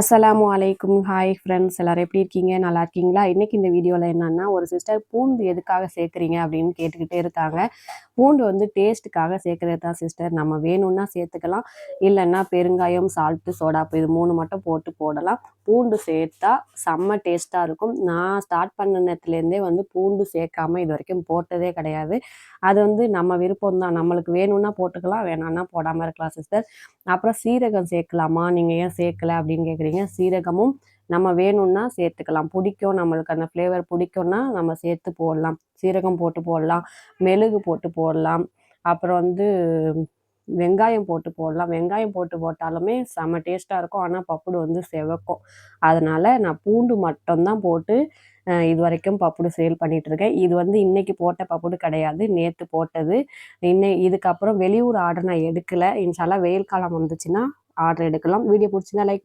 அஸ்லாம் அலைக்கும். Hi friends எல்லோரும் எப்படி இருக்கீங்க? நல்லா இருக்கீங்களா? இன்றைக்கி இந்த வீடியோவில் என்னென்னா ஒரு சிஸ்டர் பூண்டு எதுக்காக சேர்க்குறீங்க அப்படின்னு கேட்டுக்கிட்டே இருக்காங்க. பூண்டு வந்து டேஸ்ட்டுக்காக சேர்க்குறது தான் சிஸ்டர் நம்ம வேணும்னா சேர்த்துக்கலாம். இல்லைன்னா பெருங்காயம் சால்ட்டு சோடாப்பு இது மூணு மட்டும் போட்டு போடலாம். பூண்டு சேர்த்தா செம்ம டேஸ்ட்டாக இருக்கும். நான் ஸ்டார்ட் பண்ணினத்துலேருந்தே வந்து பூண்டு சேர்க்காம இது வரைக்கும் போட்டதே கிடையாது. அது வந்து நம்ம விருப்பம் தான். நம்மளுக்கு வேணும்னா போட்டுக்கலாம் வேணாம்னா போடாமல் இருக்கலாம் சிஸ்டர் அப்புறம் சீரகம் சேர்க்கலாமா? நீங்கள் ஏன் சேர்க்கல அப்படின்னு கேட்குறீங்க சீரகமும் நம்ம வேணும்னா சேர்த்துக்கலாம். பிடிக்கும் நம்மளுக்கு அந்த ஃப்ளேவர் பிடிக்கும்னா நம்ம சேர்த்து போடலாம். சீரகம் போட்டு போடலாம். மெழுகு போட்டு போடலாம். அப்புறம் வந்து வெங்காயம் போட்டு போடலாம். வெங்காயம் போட்டு போட்டாலுமே செம்ம டேஸ்ட்டாக இருக்கும். ஆனால் பப்புடு வந்து செவக்கும். அதனால் நான் பூண்டு மட்டும்தான் போட்டு இது வரைக்கும் பப்புடு சேல் பண்ணிகிட்ருக்கேன் இருக்கேன். இது வந்து இன்னைக்கு போட்ட பப்புடு கிடையாது. நேற்று போட்டது. இன்னை இதுக்கப்புறம் வெளியூர் ஆர்டர் நான் எடுக்கலை. இன்ஷால்லா வெயில் காலம் வந்துச்சுன்னா ஆர்டர் எடுக்கலாம். வீடியோ பிடிச்சிருந்தா லைக் பண்ணி